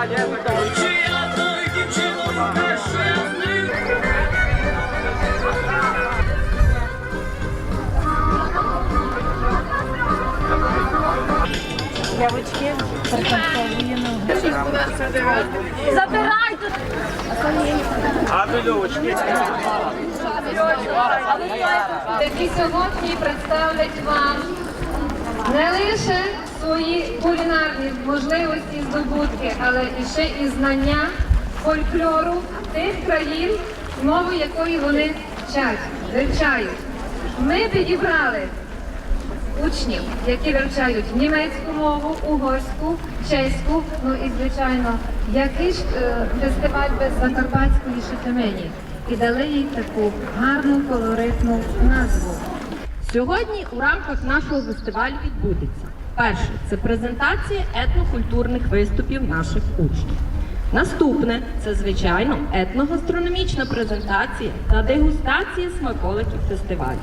Чи я той дівчиною кращезний? Забирайте! які сьогодні представлять вам не лише свої кулінарні можливості, здобутки, але і ще і знання фольклору тих країн, мову якої вони вчать, вивчають. Ми підібрали учнів, які вивчають німецьку мову, угорську, чеську, ну і звичайно, який ж е, фестиваль без закарпатської шитимені. І дали їй таку гарну колоритну назву. Сьогодні у рамках нашого фестивалю відбудеться. Перше це презентація етнокультурних виступів наших учнів. Наступне це, звичайно, етногастрономічна презентація та дегустація смаколиків фестивалю.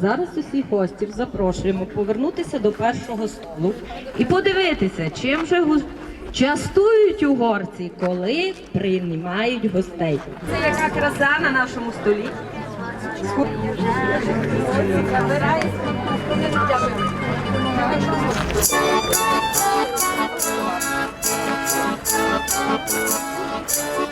Зараз усіх гостів запрошуємо повернутися до першого столу і подивитися, чим же гу- частують угорці, коли приймають гостей. Це яка краса на нашому столі. До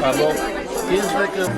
Tá bom. 15 é vai a.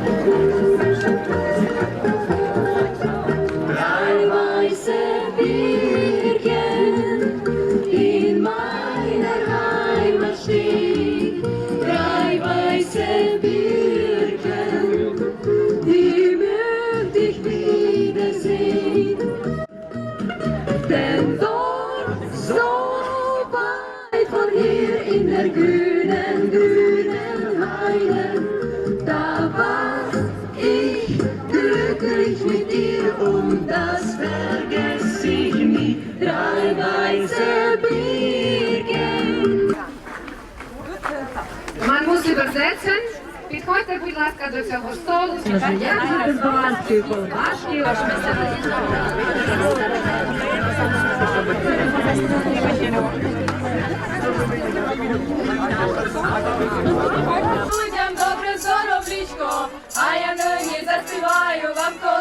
Man. Підходьте, будь ласка, до цього столу. Як з голландської колбашки. Людям добре зороблічко, а я нині заспіваю вам коломиєчку.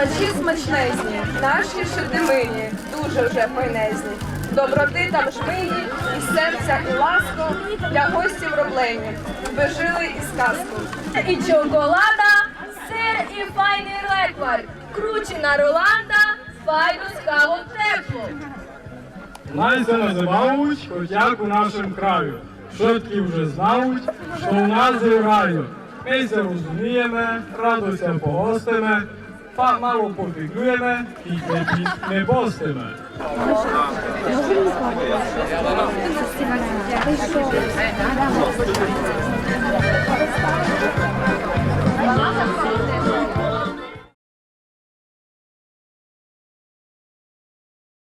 Калачі смачнезні, наші шедемині, дуже вже файнезні. Доброти та жмиї, і серця, і ласко для гостів роблені. Ви жили і сказку. І чоколада, сир і файний леквар, кручена Роланда, файну скаву теплу. Най се називають, хоч як у нашому краю. Шотки вже знають, що у нас раю. Ми се розуміємо, радо се pa, mało podyglujemy i wypitny postymy. Możemy.